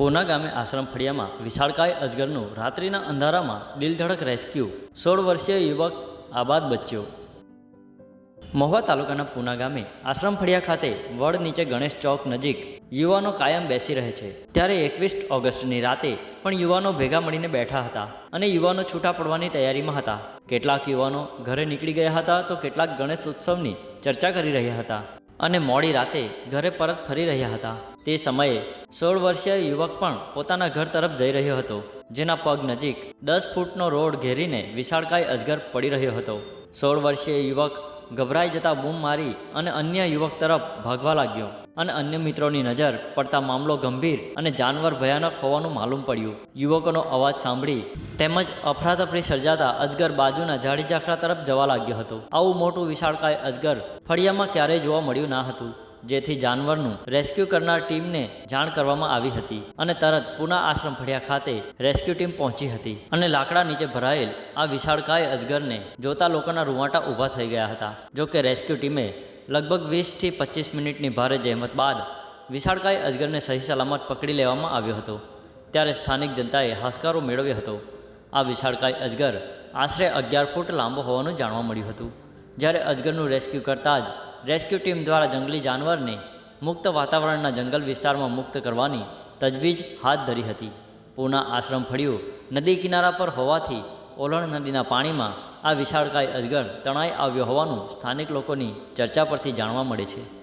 પૂના ગામે આશ્રમ ફળિયામાં વિશાળકાય અજગરનું રાત્રિના અંધારામાં દિલધડક રેસ્ક્યુ સોળ વર્ષીય યુવક આબાદ બચ્યો. મહુવા તાલુકાના પૂના ગામે આશ્રમ ફળિયા ખાતે વડ નીચે ગણેશ ચોક નજીક યુવાનો કાયમ બેસી રહે છે. ત્યારે એકવીસ ઓગસ્ટની રાતે પણ યુવાનો ભેગા મળીને બેઠા હતા અને યુવાનો છૂટા પડવાની તૈયારીમાં હતા. કેટલાક યુવાનો ઘરે નીકળી ગયા હતા તો કેટલાક ગણેશ ઉત્સવની ચર્ચા કરી રહ્યા હતા. અને મોડી રાતે ઘરે પરત ફરી રહ્યા હતા. તે સમયે સોળ વર્ષીય યુવક પણ પોતાના ઘર તરફ જઈ રહ્યો હતો, જેના પગ નજીક દસ ફૂટનો રોડ ઘેરીને વિશાળકાય અજગર પડી રહ્યો હતો. સોળ વર્ષીય યુવક ગભરાઈ જતા બૂમ મારી અને અન્ય યુવક તરફ ભાગવા લાગ્યો. અને અન્ય મિત્રોની નજર પડતા મામલો ગંભીર અને જાનવર ભયાનક હોવાનું માલુમ પડ્યું. યુવકોનો અવાજ સાંભળી તેમજ અફરાતફરી સર્જાતા અજગર બાજુના ઝાડી ઝાખરા તરફ જવા લાગ્યો હતો. આવું મોટું વિશાળકાય અજગર ફળિયામાં ક્યારેય જોવા મળ્યું ના હતું. જેથી જાનવરનું રેસ્ક્યુ કરનાર ટીમને જાણ કરવામાં આવી હતી અને તરત પુના આશ્રમ ફળિયા ખાતે રેસ્ક્યુ ટીમ પહોંચી હતી અને લાકડા નીચે ભરાયેલ આ વિશાળકાય અજગરને જોતા લોકોના રૂવાટા ઊભા થઈ ગયા હતા. જો કે રેસ્ક્યુ ટીમે લગભગ વીસથી પચીસ મિનિટની ભારે જહેમત બાદ વિશાળકાય અજગરને સહી સલામત પકડી લેવામાં આવ્યો હતો. ત્યારે સ્થાનિક જનતાએ હાશકારો મેળવ્યો હતો. આ વિશાળકાય અજગર આશરે અગિયાર ફૂટ લાંબો હોવાનું જાણવા મળ્યું હતું. જ્યારે અજગરનું રેસ્ક્યુ કરતાં જ રેસ્ક્યુ ટીમ દ્વારા જંગલી જાનવરને મુક્ત વાતાવરણના જંગલ વિસ્તારમાં મુક્ત કરવાની તજવીજ હાથ ધરી હતી. પૂના આશ્રમ ફળિયું નદી કિનારા પર હોવાથી ઓલણ નદીના પાણીમાં આ વિશાળકાય અજગર તણાઈ આવ્યો હોવાનું સ્થાનિક લોકોની ચર્ચા પરથી જાણવા મળે છે.